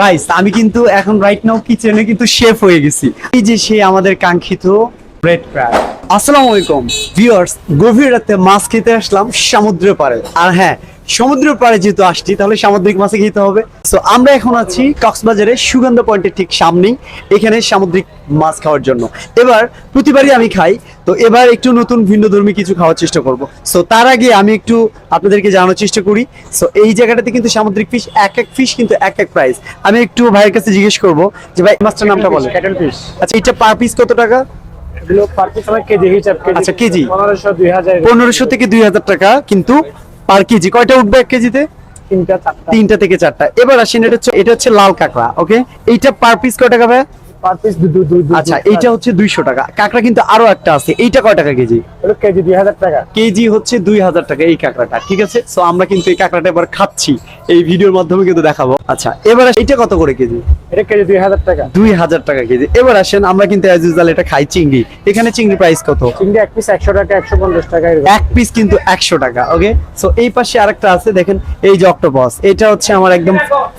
Guys আমি কিন্তু এখন রাইট নাও কিচেনে কিন্তু শেফ হয়ে গেছি। এই যে সেই আমাদের কাঙ্ক্ষিত ব্রেড ক্র্যাব আসসালামু আলাইকুম। ভিউয়ার্স গভীর রাতে মাছ খেতে আসলাম সমুদ্রের পারে আর হ্যাঁ সমুদ্রের পাড়ে যেহেতু আসছি তাহলে সামুদ্রিক মাছে খেতে হবে। সো আমরা এখন আছি কক্সবাজারের সুগন্ধ পয়েন্টের ঠিক সামনেই এখানে সামুদ্রিক মাছ খাওয়ার জন্য। এবার প্রতিবারই আমি খাই তো এবার একটু নতুন ভিন্ন ধর্মী কিছু খাওয়ার চেষ্টা করব। সো তার আগে আমি একটু আপনাদেরকে জানানোর চেষ্টা করি। সো এই জায়গাটাতে কিন্তু সামুদ্রিক ফিশ এক এক ফিশ কিন্তু এক এক প্রাইস আমি একটু ভাইয়ের কাছে জিজ্ঞেস করব যে ভাই মাছটার নামটা বলে আচ্ছা এটা পার পিস কত টাকা? আচ্ছা, কেজি। পনেরোশো থেকে দুই হাজার টাকা কিন্তু পার কেজি? কয়টা উঠবে এক কেজিতে? তিনটা চারটা। তিনটা থেকে চারটা। এবার আসেন এটা হচ্ছে এটা হচ্ছে লাল কাঁকড়া ওকে এইটা পার পিস কয় টাকা ভাই পার পিস দু দু দু দু- আচ্ছা এইটা হচ্ছে দুইশো টাকা। কাঁকড়া কিন্তু আরও একটা আছে এইটা কয় টাকা কেজি? এগুলো কেজি দুই হাজার টাকা। কেজি হচ্ছে দুই হাজার টাকা এই কাঁকড়াটা ঠিক আছে? সো আমরা কিন্তু এই কাঁকড়াটা এবার খাচ্ছি এই ভিডিওর মাধ্যমে কিন্তু দেখাবো। আচ্ছা এবার এটা কত করে কেজি? এটা কেজি দুই হাজার টাকা। দুই হাজার টাকা কেজি। এবার আসেন আমরা কিন্তু অ্যাজ ইউজাল এটা খাই চিংড়ি। এখানে চিংড়ি প্রাইস কত? চিংড়ি এক পিস একশো টাকা একশো পঞ্চাশ টাকা এক পিস কিন্তু একশো টাকা ওকে সো এই পাশে আরেকটা আছে দেখেন এই যে অক্টোপাস এটা হচ্ছে আমার একদম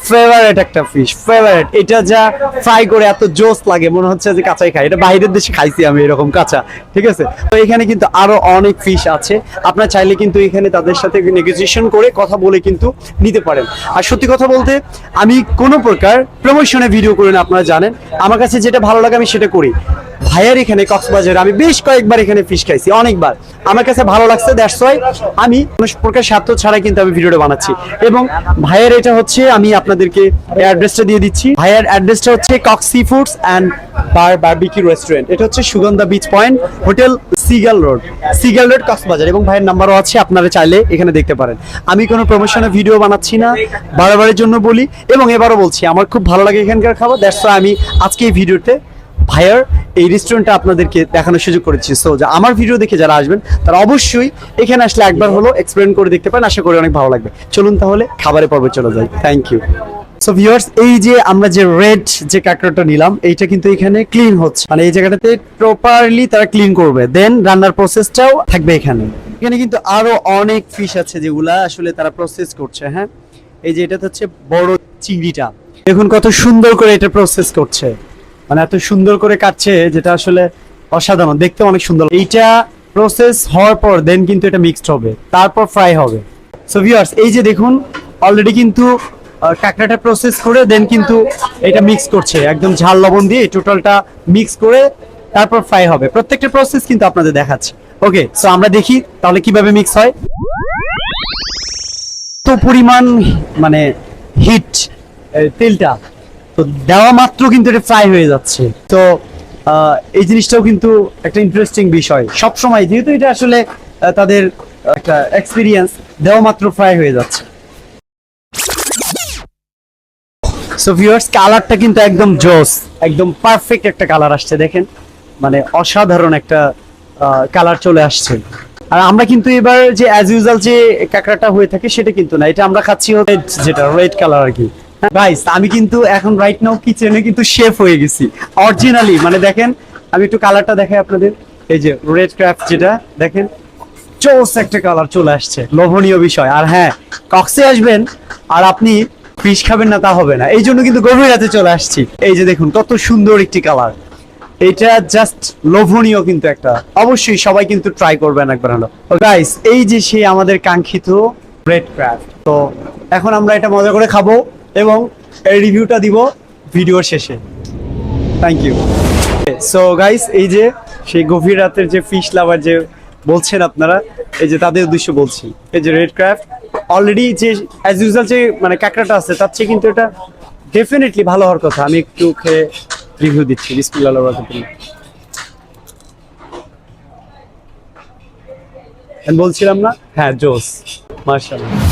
ফেভারিট একটা ফিশ ফেভারিট এটা যা ফ্রাই করে এত জোস লাগে, মনে হচ্ছে যে কাঁচাই খাই। এটা বাইরের দেশে খাইছি আমি এরকম কাঁচা, ঠিক আছে? তো এখানে কিন্তু আরও অনেক ফিশ আছে। আপনার চাইলে কিন্তু এখানে তাদের সাথে নেগোসিয়েশন করে কথা বলে কিন্তু নিতে পারেন। আর সত্যি কথা বলতে, আমি কোনো প্রকার প্রমোশনে ভিডিও করি না, আপনারা জানেন। আমার কাছে যেটা ভালো লাগে আমি সেটা করি। ভাইয়ার এখানে কক্সবাজারে আমি বেশ কয়েকবার এখানে ফিশ খাইছি, অনেকবার। আমার কাছে ভালো লাগছে দ্যাটস ওয়াই আমি কোনো প্রকার স্বার্থ ছাড়াই কিন্তু আমি ভিডিওটা বানাচ্ছি। এবং ভাইয়ার এটা হচ্ছে, আমি আপনাদেরকে অ্যাড্রেসটা দিয়ে দিচ্ছি। ভাইয়ার অ্যাড্রেসটা হচ্ছে Cox foods and bar barbecue restaurant এটা হচ্ছে Sugandha beach point hotel Seagull road Seagull road Cox's Bazar. এবং ভাইয়ের নাম্বারও আছে, আপনারা চাইলে এখানে দেখতে পারেন। আমি কোনো প্রমোশনে ভিডিও বানাচ্ছি না বারবারের জন্য বলি। এবং এবারও বলছি, আমার খুব ভালো লাগে এখানকার খাবার দ্যাটস আমি আজকে এই ভিডিওতে ভাইয়ার এই রেস্টুরেন্টটা আপনাদেরকে দেখানোর সুযোগ করেছি। সো যা আমার ভিডিও দেখে যারা আসবেন, তারা অবশ্যই এখানে আসলে একবার হলো এক্সপ্লেন করে দেখতে পারেন। আশা করি অনেক ভালো লাগবে। চলুন তাহলে খাবারের পর্বে চলে যাই। থ্যাংক ইউ সো ভিউয়ার্স এই যে আমরা যে রেড যে কাঁকড়াটা নিলাম, এইটা কিন্তু এখানে ক্লিন হচ্ছে। মানে এই জায়গাটাতে প্রপারলি তারা ক্লিন করবে। দেন রান্নার প্রসেসটাও থাকবে এখানে। এখানে কিন্তু আরও অনেক ফিশ আছে যেগুলা আসলে তারা প্রসেস করছে হ্যাঁ? এই যে এটা হচ্ছে বড় চিংড়িটা। দেখুন কত সুন্দর করে এটা প্রসেস করছে। মানে এত সুন্দর করে কাটছে যেটা আসলে অসাধারণ, দেখতে অনেক সুন্দর। এইটা প্রসেস হওয়ার পর দেন কিন্তু এটা মিক্সড হবে, তারপর ফ্রাই হবে। সো ভিউয়ার্স এই যে দেখুন অলরেডি কিন্তু কাঁকড়াটা প্রসেস করে দেন কিন্তু এটা মিক্স করছে। একদম ঝাল লবণ দিয়ে টোটালটা মিক্স করে তারপর ফ্রাই হবে। প্রত্যেকটা প্রসেস কিন্তু আপনাদের দেখাচ্ছে। ওকে সো আমরা দেখি তাহলে কীভাবে মিক্স হয়। তো পরিমাণ মানে হিট তেলটা। তো দেওয়া মাত্র কিন্তু এটা ফ্রাই হয়ে যাচ্ছে। তো এই জিনিসটাও কিন্তু একটা ইন্টারেস্টিং বিষয়। সব সময় যেহেতু এটা আসলে তাদের একটা এক্সপিরিয়েন্স দেওয়া মাত্র ফ্রাই হয়ে যাচ্ছে। সো ভিউয়ার্স কালারটা কিন্তু একদম জোস, একদম পারফেক্ট একটা কালার আসছে, দেখেন। মানে অসাধারণ একটা কালার চলে আসছে। আর আমরা কিন্তু এবার যে অ্যাজ ইউজাল যে কাঁকড়াটা হয়ে থাকে, সেটা কিন্তু না। এটা আমরা খাচ্ছি যেটা রেড কালার আর কি। গাইস আমি কিন্তু এখন রাইট নাও কিচেনে কিন্তু শেফ হয়ে গেছি। অরিজিনালি মানে দেখেন, আমি একটু কালারটা দেখাই আপনাদের। এই যে রেড ক্রাফট যেটা, দেখেন, চোস একটা কালার চলে আসছে। লোভনীয় বিষয়। আর হ্যাঁ কক্সে আসবেন, আর আপনি ফিশ খাবেন না, তা হবে না। এই জন্য কিন্তু গভীর রাতে চলে আসছি। এই যে দেখুন, কত সুন্দর একটি কালার এটা জাস্ট লোভনীয় কিন্তু একটা। অবশ্যই সবাই কিন্তু ট্রাই করবেন একবার হলো। গাইস এই যে সেই আমাদের কাঙ্ক্ষিত ব্রেড ক্রাফট তো এখন আমরা এটা মজা করে খাব। এবং এই রিভিউটা দিব ভিডিওর শেষে। থ্যাংক ইউ সো গাইস এই যে সেই গভীর রাতের যে ফিশ লাভার যে বলছেন আপনারা, এই যে তাদের উদ্দেশ্য বলছি। এই যে রেড ক্রাফট অলরেডি যে অ্যাজ ইউজুয়াল যে মানে কাঁকড়াটা আছে, তার চেয়ে কিন্তু এটা ডেফিনেটলি ভালো হওয়ার কথা। আমি একটু খেয়ে রিভিউ দিচ্ছি। বিসমিল্লাহ বলছিলাম না? হ্যাঁ জোস। মার্শাল্লাহ